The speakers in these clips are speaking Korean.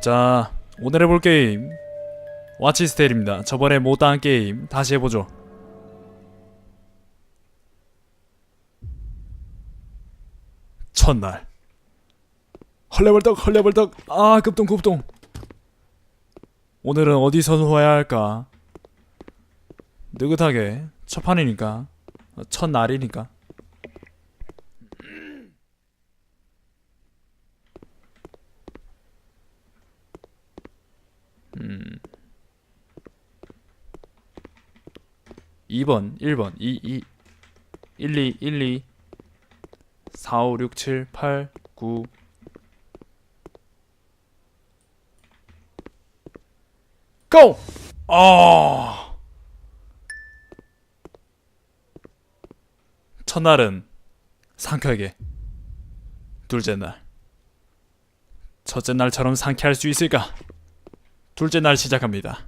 자, 오늘 해볼 게임. 와치스테일입니다. 저번에 못한 게임. 다시 해보죠. 첫날. 헐레벌떡 헐레벌떡. 아 급동 급동. 오늘은 어디서 놓아야 할까? 느긋하게. 첫 판이니까. 어, 첫날이니까 2번 1번 2 2 1 2 1 2 4 5 6 7 8 9 고! 아 첫날은 상쾌하게 둘째 날 첫째 날처럼 상쾌할 수 있을까? 둘째 날 시작합니다.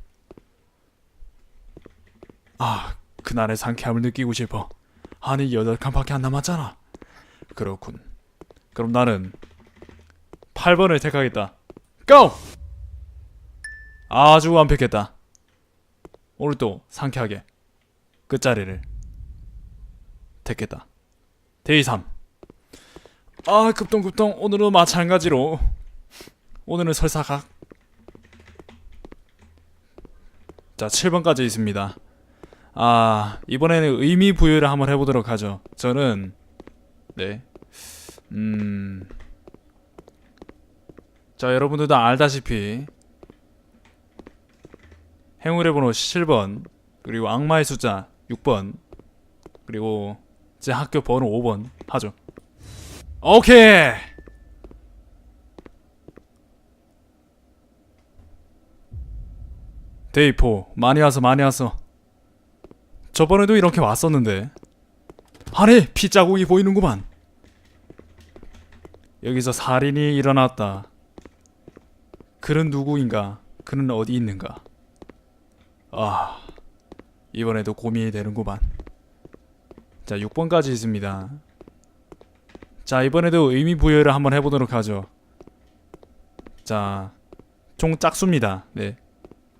아, 그날의 상쾌함을 느끼고 싶어. 아니, 여덟 칸밖에 안 남았잖아. 그렇군. 그럼 나는 8번을 택하겠다. 고! 아주 완벽했다. 오늘도 상쾌하게 끝자리를 택했다. 데이 3. 아, 급동급동. 오늘은 마찬가지로. 오늘은 설사각. 자, 7번까지 있습니다. 아, 이번에는 의미 부여를 한번 해보도록 하죠. 저는, 네. 음. 자, 여러분들도 알다시피, 행운의 번호 7번, 그리고 악마의 숫자 6번, 그리고 제 학교 번호 5번 하죠. 오케이! 데이포, 많이 왔어, 많이 왔어. 저번에도 이렇게 왔었는데. 아래 피 자국이 보이는구만. 여기서 살인이 일어났다. 그는 누구인가? 그는 어디 있는가? 아, 이번에도 고민이 되는구만. 자, 6번까지 있습니다. 자, 이번에도 의미 부여를 한번 해보도록 하죠. 자, 총 짝수입니다. 네.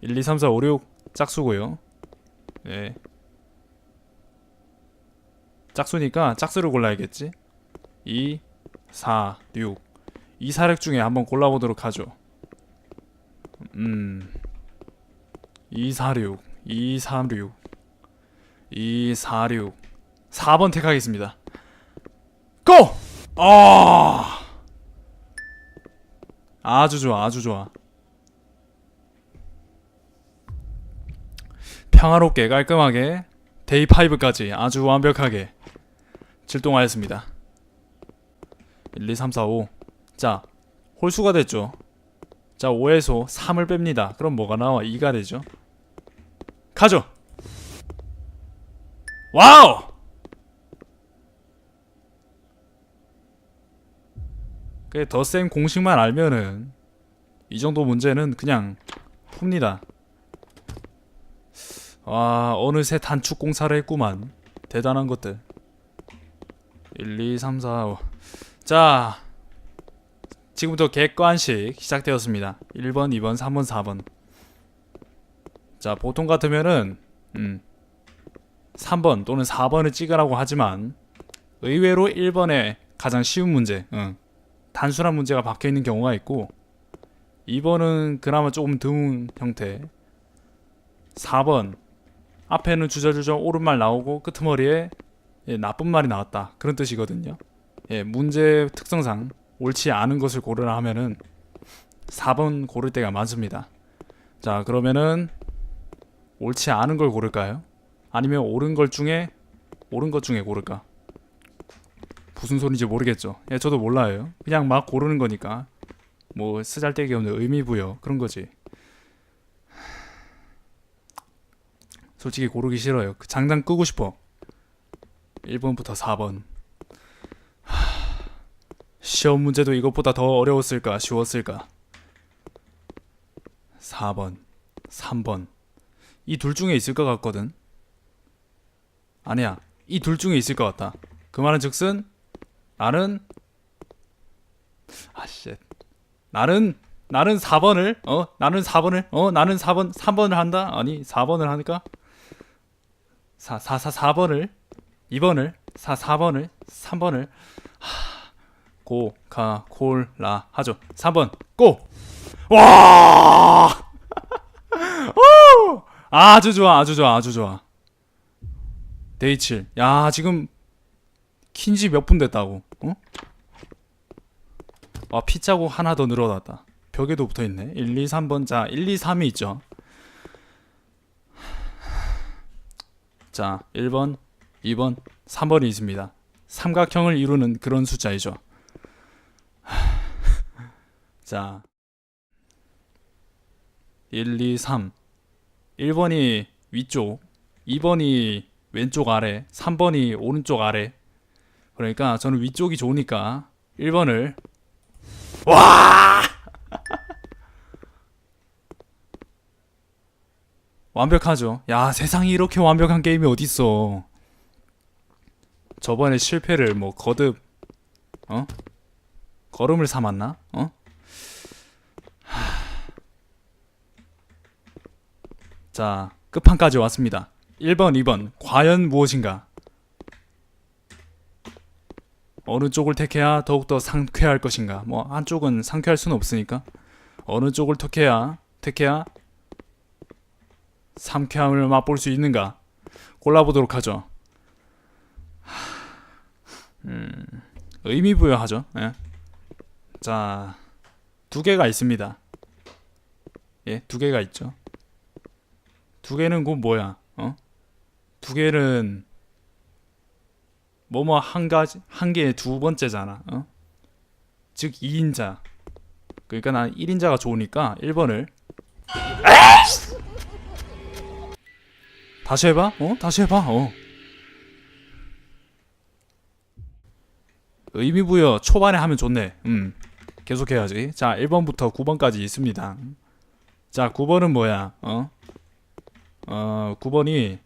1, 2, 3, 4, 5, 6 짝수고요. 네. 짝수니까 짝수를 골라야겠지. 2, 4, 6. 이 사렉 중에 한번 골라보도록 하죠. 음. 2, 4, 6. 2, 3, 6. 2, 4, 6. 4번 택하겠습니다. 고! 아! 아주 좋아, 아주 좋아. 평화롭게 깔끔하게 데이 5까지 아주 완벽하게 출동하였습니다. 1, 2, 3, 4, 5. 자, 홀수가 됐죠. 자, 5에서 3을 뺍니다. 그럼 뭐가 나와? 2가 되죠. 가죠. 와우! 그 더쌤 공식만 알면은 이 정도 문제는 그냥 풉니다. 와 어느새 단축 공사를 했구만. 대단한 것들. 1 2 3 4 5 자 지금부터 객관식 시작되었습니다. 1번 2번 3번 4번. 자 보통 같으면은 음 3번 또는 4번을 찍으라고 하지만 의외로 1번에 가장 쉬운 문제 응. 단순한 문제가 박혀있는 경우가 있고 2번은 그나마 조금 드문 형태. 4번 앞에는 주저주저 옳은 말 나오고 끄트머리에 예, 나쁜 말이 나왔다 그런 뜻이거든요. 예, 문제 특성상 옳지 않은 것을 고르라 하면은 4번 고를 때가 많습니다. 자 그러면은 옳지 않은 걸 고를까요? 아니면 옳은 걸 중에 옳은 것 중에 고를까? 무슨 소리인지 모르겠죠. 예, 저도 몰라요. 그냥 막 고르는 거니까 뭐 쓰잘데기 없는 의미 부여 그런 거지. 솔직히 고르기 싫어요. 그 장단 끄고 싶어. 1번부터 4번. 하... 시험 문제도 이것보다 더 어려웠을까, 쉬웠을까? 4번, 3번. 이 둘 중에 있을 것 같거든. 아니야. 이 둘 중에 있을 것 같다. 그 말은 즉슨 나는 아 씨. 나는 나는 4번을 어 나는 4번을 어 나는 4번 3번을 한다 아니 4번을 하니까 4 4 4 4번을 2번을 4 4번을 3번을 고가 콜 라 하죠. 3번 고 와! 오! 아주 좋아 아주 좋아 아주 좋아. 데이칠. 야 지금 킨지 몇 분 됐다고 어? 아 피자국 하나 더 늘어났다. 벽에도 붙어있네. 1, 2, 3번 자 1, 2, 3이 있죠 자 1번 2번 3번이 있습니다. 삼각형을 이루는 그런 숫자이죠. 자 1, 2, 3 1번이 위쪽 2번이 왼쪽 아래 3번이 오른쪽 아래. 그러니까 저는 위쪽이 좋으니까 1번을 와 완벽하죠 야 세상에 이렇게 완벽한 게임이 어딨어 저번에 실패를 뭐 거듭 어? 걸음을 삼았나? 어? 자, 끝판까지 왔습니다. 1번, 2번. 과연 무엇인가? 어느 쪽을 택해야 더욱더 상쾌할 것인가? 뭐 한쪽은 상쾌할 수는 없으니까 어느 쪽을 택해야 택해야 상쾌함을 맛볼 수 있는가? 골라보도록 하죠. 음, 의미 부여하죠. 예. 자, 두 개가 있습니다. 예, 두 개가 있죠. 두 개는 곧 뭐야? 어? 두 개는 뭐뭐 한 가지 한 개의 두 번째잖아. 어? 즉 2인자. 그러니까 난 1인자가 좋으니까 1번을 다시 해봐. 어? 다시 해봐. 어. 의미 부여 초반에 하면 좋네. 음. 계속 해야지. 자, 1번부터 9번까지 있습니다. 자, 9번은 뭐야? 어? 어, 9번이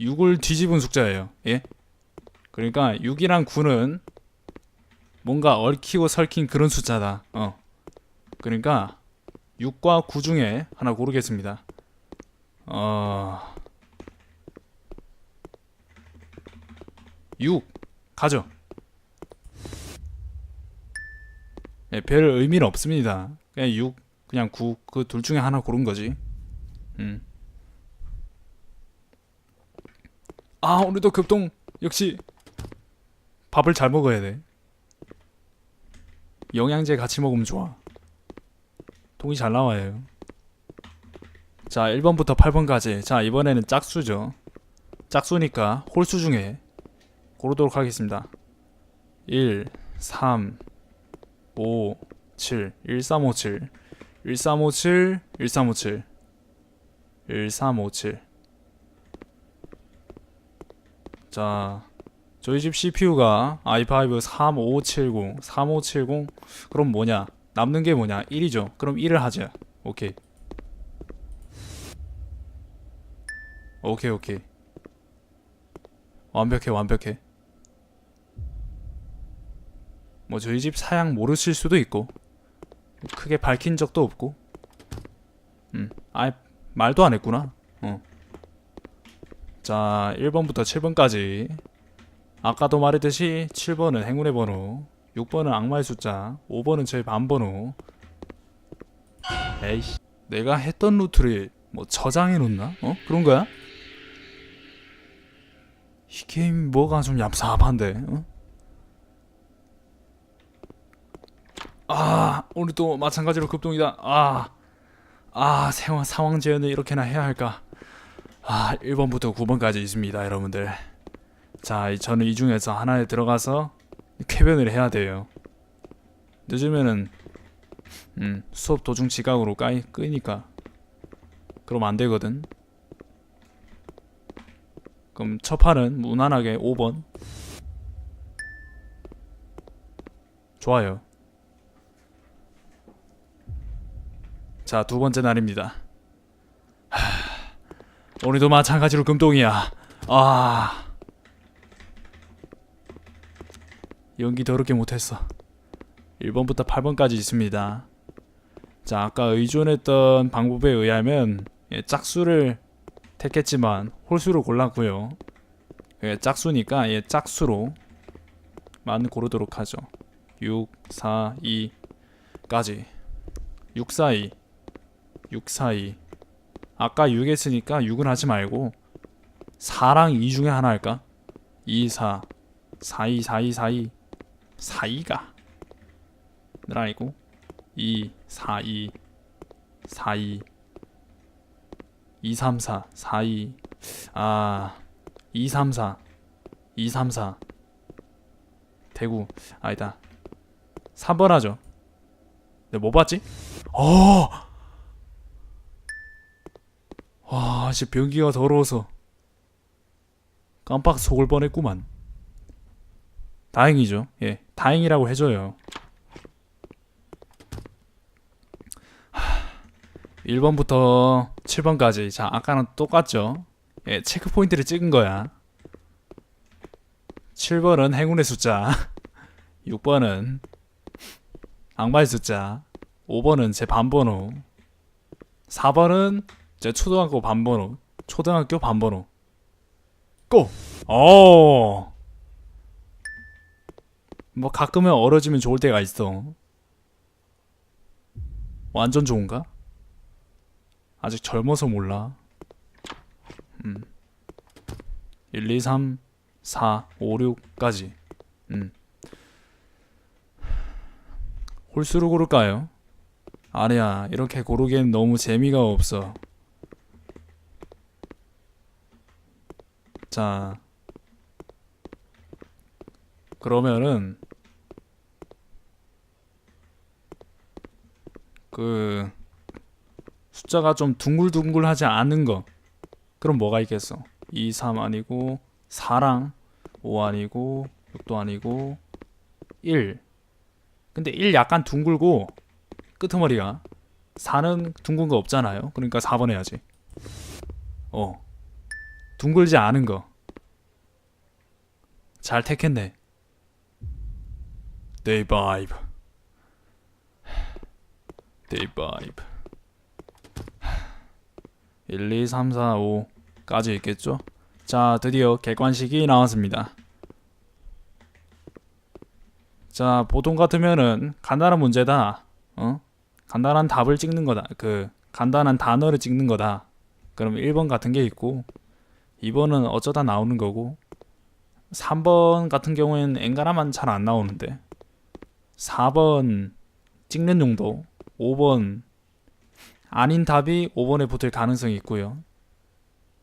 6을 뒤집은 숫자예요. 예? 그러니까 6이랑 9는 뭔가 얽히고 설킨 그런 숫자다. 어. 그러니까 6과 9 중에 하나 고르겠습니다. 어. 6 가죠. 예, 별 의미는 없습니다. 그냥 6, 그냥 9, 그 둘 중에 하나 고른 거지. 음. 아, 오늘도 급동 역시 밥을 잘 먹어야 돼. 영양제 같이 먹으면 좋아. 통이 잘 나와요. 자, 1번부터 8번까지. 자, 이번에는 짝수죠. 짝수니까 홀수 중에 고르도록 하겠습니다. 1, 3, 5, 7, 1357, 1357, 1357, 1357. 자, 저희 집 CPU가 i5 3570, 3570. 그럼 뭐냐? 남는 게 뭐냐? 1이죠. 그럼 1을 하자. 오케이. 오케이, 오케이. 완벽해, 완벽해. 뭐 저희 집 사양 모르실 수도 있고 크게 밝힌 적도 없고 음, 아 말도 안 했구나. 어. 자, 1번부터 7번까지 아까도 말했듯이 7번은 행운의 번호, 6번은 악마의 숫자, 5번은 제 반번호. 에이씨, 내가 했던 루트를 뭐 저장해 놓나? 어? 그런 거야? 이 게임 뭐가 좀 얍삽한데, 어? 아, 오늘 또 마찬가지로 급동이다. 아, 아, 상황, 상황 재현을 이렇게나 해야 할까? 아, 1번부터 9번까지 있습니다, 여러분들. 자, 이- 저는 이 중에서 하나에 들어가서 쾌변을 해야 돼요. 늦으면은 음, 수업 도중 지각으로 까이 끄니까 그럼 안 되거든. 그럼 첫 판은 무난하게 5번. 좋아요. 자, 두 번째 날입니다. 하, 오늘도 마찬가지로 금동이야. 아. 연기 더럽게 못했어. 1번부터 8번까지 있습니다. 자, 아까 의존했던 방법에 의하면 예, 짝수를 택했지만 홀수로 골랐고요. 예, 짝수니까 예, 짝수로 만 고르도록 하죠. 6, 4, 2까지. 6, 4, 2 6, 4, 2 아까 6 했으니까 6은 하지 말고 4랑 2 중에 하나 할까? 2, 4 4, 2, 4, 2, 4, 2 4, 2가. 늘 아니고 2, 4, 2 4, 2 2, 3, 4 4, 2 아, 2, 3, 4 2, 3, 4 대구 아니다 3번 하죠 내가 뭐 봤지? 어! 와, 씨 변기가 더러워서 깜빡 속을 뻔했구만. 다행이죠. 예, 다행이라고 해줘요. 1번부터 7번까지. 자, 아까는 똑같죠? 예, 체크 포인트를 찍은 거야. 7번은 행운의 숫자. 6번은 악마의 숫자. 5번은 제 반번호. 4번은 제 초등학교 반번호. 초등학교 반번호. 고! 어. 뭐 가끔은 얼어지면 좋을 때가 있어. 완전 좋은가? 아직 젊어서 몰라. 음. 1, 2, 3, 4, 5, 6까지. 음. 홀수로 고를까요? 아니야, 이렇게 고르기엔 너무 재미가 없어. 자, 그러면은 그 숫자가 좀 둥글둥글하지 않은 거 그럼 뭐가 있겠어? 2, 3 아니고 4랑 5 아니고 6도 아니고 1 근데 1 약간 둥글고 끄트머리가 4는 둥근 거 없잖아요 그러니까 4번 해야지 어 둥글지 않은 거. 잘 택했네. 데이 바이브. 데이 바이브. 1, 2, 3, 4, 5까지 있겠죠? 자, 드디어 객관식이 나왔습니다. 자, 보통 같으면은 간단한 문제다. 어? 간단한 답을 찍는 거다. 그 간단한 단어를 찍는 거다. 그럼 1번 같은 게 있고 2번은 어쩌다 나오는 거고 3번 같은 경우에는 엔간하면 잘 안 나오는데 4번 찍는 용도 5번 아닌 답이 5번에 붙을 가능성이 있고요.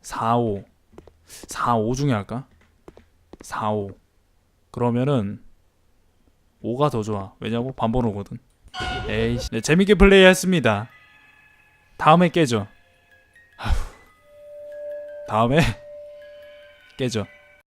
4, 5 4, 5 중에 할까? 4, 5 그러면은 5가 더 좋아. 왜냐고? 반번호거든. 에이씨. 네, 재밌게 플레이 했습니다. 다음에 깨죠. 다음에 깨죠.